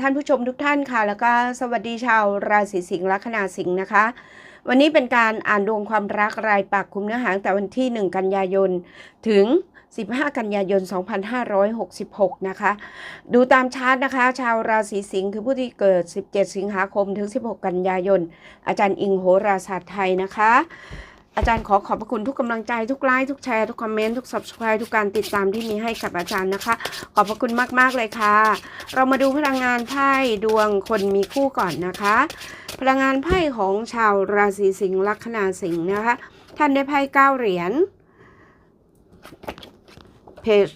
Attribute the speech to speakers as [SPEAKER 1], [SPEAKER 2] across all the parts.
[SPEAKER 1] ท่านผู้ชมทุกท่านค่ะ แล้วก็สวัสดีชาวราศีสิงห์ลัคนาสิงห์นะคะ วันนี้เป็นการอ่านดวงความรักรายปักคุมเนื้อหางแต่วันที่ 1 กันยายน ถึง 15 กันยายน 2566 นะคะ ดูตามชาร์ตนะคะ ชาวราศีสิงห์คือผู้ที่เกิด 17 สิงหาคมถึง 16 กันยายน อาจารย์อิงโหราศาสตร์ไทยนะคะ อาจารย์ขอขอบพระคุณทุกกำลังใจทุกไลค์ทุกแชร์ทุกคอมเมนต์ทุก subscribe ทุกการติดตามที่มีให้กับอาจารย์นะคะ ขอบพระคุณมากๆเลยค่ะ เรามาดูพลังงานไพ่ดวงคนมีคู่ก่อนนะคะ พลังงานไพ่ของชาวราศีสิงห์ลัคนาสิงห์นะคะ ท่านได้ไพ่เก้าเหรียญเพจ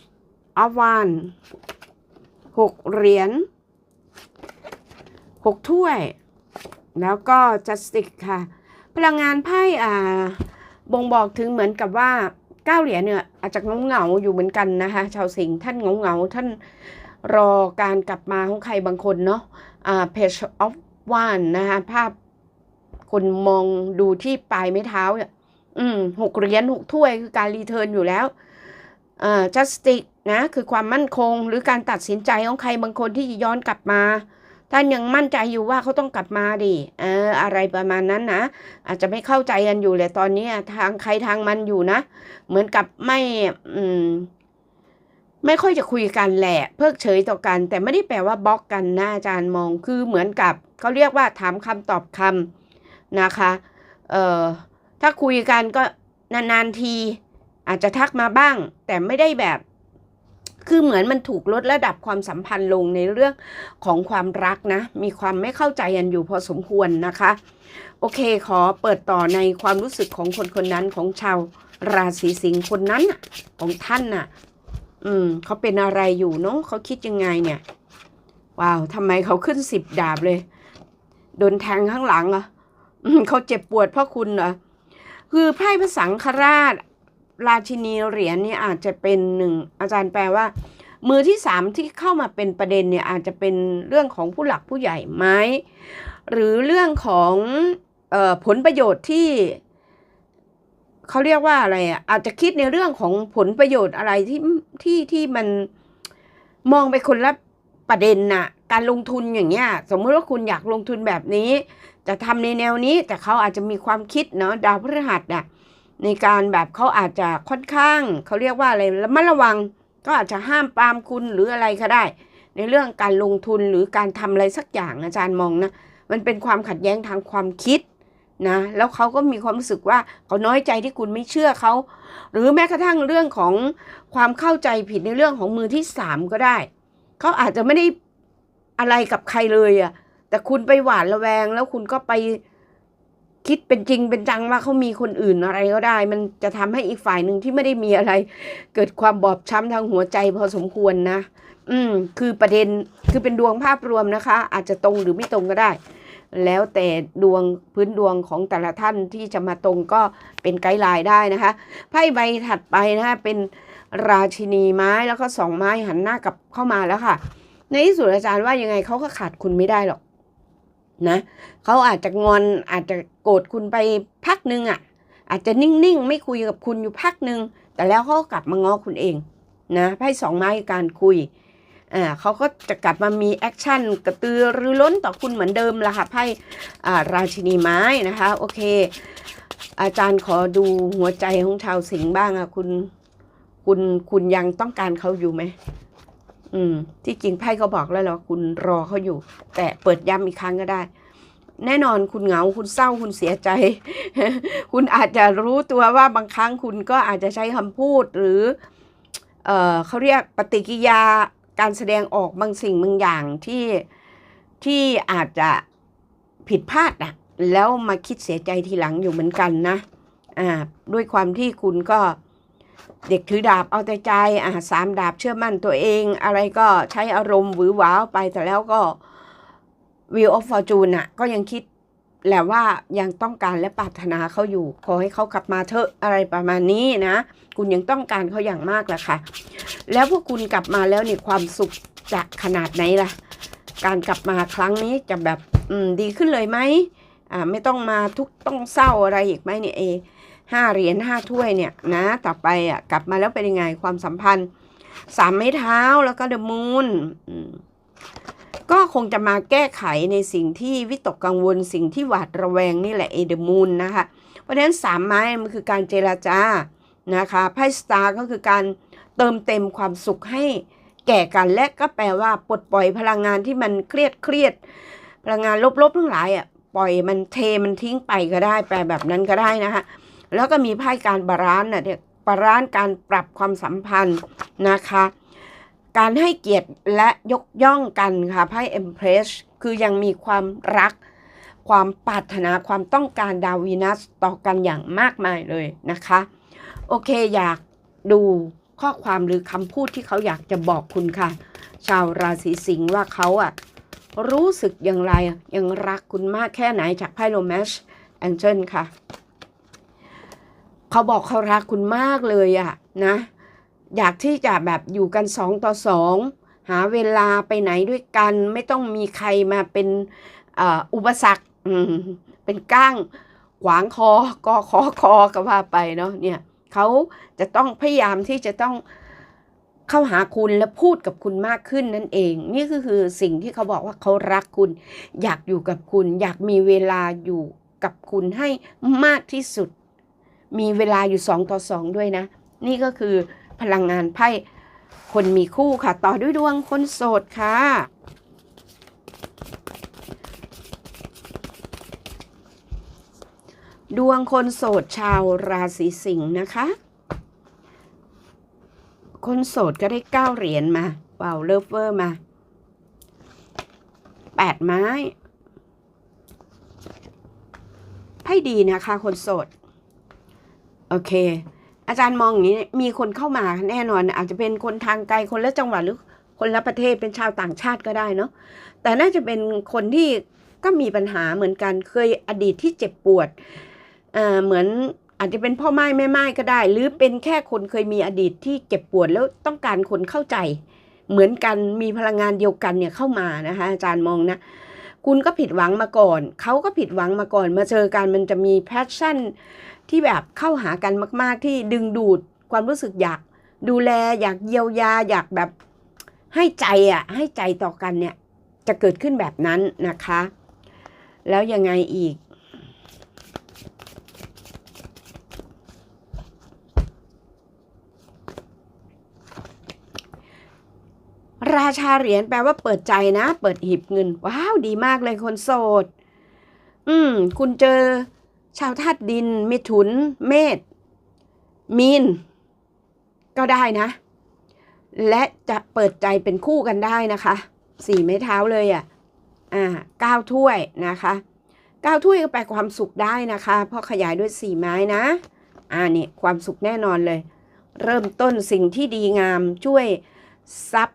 [SPEAKER 1] ออวันหกเหรียญหกถ้วย แล้วก็จัสติกค่ะ พลังงานไพ่อ่า บ่งบอกถึงเหมือนกับว่าเก้าเหรียญเนี่ยอาจจะเงาเงาอยู่เหมือนกันนะคะชาวสิงห์ท่านเงาเงาท่านรอการกลับมาของใครบางคนเนาะอ่า page of one นะคะภาพคนมองดูที่ปลายไม้เท้าเนี่ยอืมหกเหรียญหกถ้วยคือการรีเทิร์นอยู่แล้วอ่า justice นะคือความมั่นคงหรือการตัดสินใจของใครบางคนที่ย้อนกลับมา ท่านยังมั่นใจอยู่ว่าเขาต้องกลับมาดิเออ อะไรประมาณนั้นนะอาจจะไม่เข้าใจกันอยู่เลยตอนนี้ทางใครทางมันอยู่นะ เหมือนกับไม่ อืม ไม่ค่อยจะคุยกันแหละ เพิกเฉยต่อกัน แต่ไม่ได้แปลว่าบล็อกกันนะอาจารย์มองคือเหมือนกับเขาเรียกว่าถามคำตอบคำนะคะ เอ่อถ้าคุยกันก็นานๆที อาจจะทักมาบ้าง แต่ไม่ได้แบบ คือเหมือนมันถูกลดระดับความสัมพันธ์ลงในเรื่องของความรักนะ มีความไม่เข้าใจกันอยู่พอสมควรนะคะ โอเคขอเปิดต่อในความรู้สึกของคนคนนั้นของชาวราศีสิงห์คนนั้นของท่านน่ะ อืมเขาเป็นอะไรอยู่เนาะเขาคิดยังไงเนี่ย ว้าวทำไมเขาขึ้นสิบดาบเลย โดนแทงข้างหลังออืมเขาเจ็บปวดเพราะคุณเหรอคือไพ่พระสังฆราช ราชินีเหรียญเนี่ยอาจจะเป็นหนึ่งอาจารย์แปลว่า มือที่สามที่เข้ามาเป็นประเด็นเนี่ยอาจจะเป็นเรื่องของผู้หลักผู้ใหญ่ไหมหรือเรื่องของออผลประโยชน์ที่เขาเรียกว่าอะไรอะอาจจะคิดในเรื่องของผลประโยชน์อะไรที่ที่ที่มันมองไปคนละประเด็นน่ะ การลงทุนอย่างเงี้ย สมมติว่าคุณอยากลงทุนแบบนี้ จะทำในแนวนี้แต่เขาอาจจะมีความคิดเนาะดาวพฤหัสน่ะ ในการแบบเขาอาจจะค่อนข้างเขาเรียกว่าอะไรระมัดระวังก็อาจจะห้ามปรามคุณหรืออะไรก็ได้ ในเรื่องการลงทุนหรือการทำอะไรสักอย่างอาจารย์มองนะมันเป็นความขัดแย้งทางความคิดนะแล้วเขาก็มีความรู้สึกว่าเขาน้อยใจที่คุณไม่เชื่อเขาหรือแม้กระทั่งเรื่องของความเข้าใจผิดในเรื่องของมือที่สามก็ได้เขาอาจจะไม่ได้อะไรกับใครเลยอะแต่คุณไปหวาดระแวง แล้วคุณก็ไป คิดเป็นจริงเป็นจังว่าเขามีคนอื่นอะไรก็ได้ มันจะทำให้อีกฝ่ายหนึ่งที่ไม่ได้มีอะไร เกิดความบอบช้ำทางหัวใจพอสมควรนะ อืม คือประเด็นคือเป็นดวงภาพรวมนะคะ อาจจะตรงหรือไม่ตรงก็ได้ แล้วแต่ดวงพื้นดวงของแต่ละท่านที่จะมาตรงก็เป็นไกด์ไลน์ได้นะคะไพ่ใบถัดไปนะคะเป็นราชินีไม้แล้วก็สองไม้หันหน้ากลับเข้ามาแล้วค่ะ ในที่สุดอาจารย์ว่ายังไงเขาก็ขาดคุณไม่ได้หรอก นะเขาอาจจะงอนอาจจะโกรธคุณไปพักหนึ่งอะ อาจจะนิ่งๆ ไม่คุยกับคุณอยู่พักหนึ่งแต่แล้วเขากลับมาง้อคุณเองนะไพ่สองไม้การคุยอ่าเขาก็จะกลับมามีแอคชั่นกระตือรือร้นต่อคุณเหมือนเดิมละค่ะไพ่อ่าราชินีไม้นะคะโอเค อาจารย์ขอดูหัวใจของชาวสิงห์บ้างอะคุณ คุณคุณยังต้องการเขาอยู่ไหม อืม ที่จริงไพ่เขาบอกแล้วเหรอคุณรอเขาอยู่ แต่เปิดย้ำอีกครั้งก็ได้ แน่นอนคุณเหงาคุณเศร้าคุณเสียใจ คุณอาจจะรู้ตัวว่าบางครั้งคุณก็อาจจะใช้คำพูดหรือ เออเขาเรียกปฏิกิริยาการแสดงออกบางสิ่งบางอย่างที่ที่อาจจะผิดพลาดนะแล้วมาคิดเสียใจทีหลังอยู่เหมือนกันนะอ่าด้วยความที่คุณก็ เด็กถือดาบเอาแต่ใจอ่าสามดาบเชื่อมั่นตัวเอง อะไรก็ใช้อารมณ์หวือหวาไปแต่แล้วก็วิวออฟฟอร์จูนอะก็ยังคิดแหละว่ายังต้องการและปรารถนาเขาอยู่ ขอให้เขากลับมาเถอะอะไรประมาณนี้นะ คุณยังต้องการเขาอย่างมากแหละค่ะ แล้วพวกคุณกลับมาแล้วเนี่ยความสุขจะขนาดไหนล่ะ การกลับมาครั้งนี้จะแบบดีขึ้นเลยไหมอ่าไม่ต้องมาทุกต้องเศร้าอะไรอีกไหมเนี่ยเอ ห้าเหรียญห้าถ้วยเนี่ยนะต่อไปอะกลับมาแล้วเป็นยังไงความสัมพันธ์สามไม้เท้าแล้วก็เดอะมูนก็คงจะมาแก้ไขในสิ่งที่วิตกกังวลสิ่งที่หวาดระแวงนี่แหละเอเดมูนนะคะเพราะฉะนั้นสามไม้มันคือการเจราจานะคะไพ่สตาร์ก็คือการเติมเต็มความสุขให้แก่กันและก็แปลว่าปลดปล่อยพลังงานที่มันเครียดเครียดพลังงานลบๆทั้งหลายอะปล่อยมันเทมันทิ้งไปก็ได้แปลแบบนั้นก็ได้นะคะ แล้วก็มีไพ่การบาลานซ์นะเนี่ยบาลานซ์การปรับความสัมพันธ์นะคะ การให้เกียรติและยกย่องกันค่ะไพ่ Empress คือยังมีความรัก ความปรารถนาความต้องการดาววีนัสต่อกันอย่างมากมายเลยนะคะ โอเคอยากดูข้อความหรือคำพูดที่เขาอยากจะบอกคุณค่ะ ชาวราศีสิงห์ว่าเขาอะรู้สึกอย่างไรยังรักคุณมากแค่ไหนจากไพ่โรแมชแองเจิลค่ะ เขาบอกเขารักคุณมากเลยอะนะ อยากที่จะแบบอยู่กันสองต่อสองหาเวลาไปไหนด้วยกัน ไม่ต้องมีใครมาเป็นอ,อุปสรรคเป็นก้างขวางคอกอคอคอก็ว่าไปเนาะเนี่ยเขาจะต้องพยายามที่จะต้องเข้าหาคุณและพูดกับคุณมากขึ้นนั่นเอง นี่ก็คือสิ่งที่เขาบอกว่าเขารักคุณ อยากอยู่กับคุณ อยากมีเวลาอยู่กับคุณให้มากที่สุด มีเวลาอยู่สองต่อสองด้วยนะ นี่ก็คือพลังงานไพ่คนมีคู่ค่ะ ต่อด้วยดวงคนโสดค่ะดวงคนโสดชาวราศีสิงห์นะคะ คนโสดก็ได้เก้าเหรียญมาว้าวเลิฟเวอร์มาแปดไม้ไพ่ดีนะคะ คนโสด โอเค อาจารย์มองอย่างนี้มีคนเข้ามาแน่นอน อาจจะเป็นคนทางไกลคนละจังหวัดหรือคนละประเทศเป็นชาวต่างชาติก็ได้เนาะแต่น่าจะเป็นคนที่ก็มีปัญหาเหมือนกันเคยอดีตที่เจ็บปวดเอ่อเหมือนอาจจะเป็นพ่อไม้แม่ไม้ก็ได้ หรือเป็นแค่คนเคยมีอดีตที่เจ็บปวดแล้วต้องการคนเข้าใจ เหมือนกันมีพลังงานเดียวกันเนี่ยเข้ามานะคะอาจารย์มองนะคุณก็ผิดหวังมาก่อน เขาก็ผิดหวังมาก่อน มาเจอกันมันจะมีแพชชั่น ที่แบบเข้าหากันมาก ๆ ที่ดึงดูดความรู้สึกอยากดูแลอยากเยียวยาอยากแบบให้ใจอะให้ใจต่อกันเนี่ยจะเกิดขึ้นแบบนั้นนะคะ แล้วยังไงอีก ราชาเหรียญแปลว่าเปิดใจนะ เปิดหีบเงิน ว้าว ดีมากเลยคนโสด อืม คุณเจอ ชาวธาตุดิน มิถุน เมษมีน ก็ได้นะ และจะเปิดใจเป็นคู่กันได้นะคะสี่ไม้เท้าเลยอะ่ะอ่าเก้าถ้วยนะคะเก้าถ้วยก็แปลความสุขได้นะคะ เพราะขยายด้วยสี่ไม้นะอ่านี่ความสุขแน่นอนเลย เริ่มต้นสิ่งที่ดีงามช่วยซับ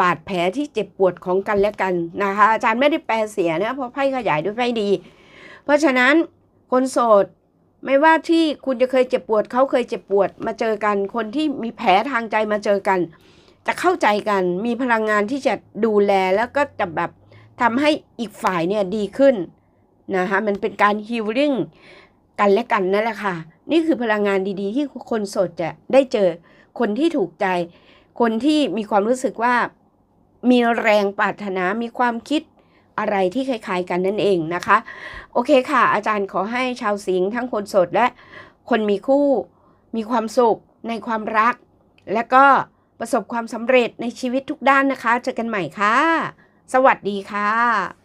[SPEAKER 1] บาดแผลที่เจ็บปวดของกันและกันนะคะ อาจารย์ไม่ได้แปลเสียนะเพราะไพ่ขยายด้วยไพ่ดี เพราะฉะนั้น คนโสด ไม่ว่าที่คุณจะเคยเจ็บปวดเขาเคยเจ็บปวดมาเจอกัน คนที่มีแผลทางใจมาเจอกัน จะเข้าใจกันมีพลังงานที่จะดูแลแล้วก็จะแบบทำให้อีกฝ่ายเนี่ยดีขึ้นนะคะมันเป็นการฮิลลิ่งกันและกันนั่นแหละค่ะ นี่คือพลังงานดีๆ ที่คนโสดจะได้เจอคนที่ถูกใจ คนที่มีความรู้สึกว่ามีแรงปรารถนา มีความคิด อะไรที่คล้ายๆกันนั่นเองนะคะ โอเคค่ะ อาจารย์ขอให้ชาวสิงห์ทั้งคนโสดและคนมีคู่มีความสุขในความรัก และก็ประสบความสำเร็จในชีวิตทุกด้านนะคะ เจอกันใหม่ค่ะ สวัสดีค่ะ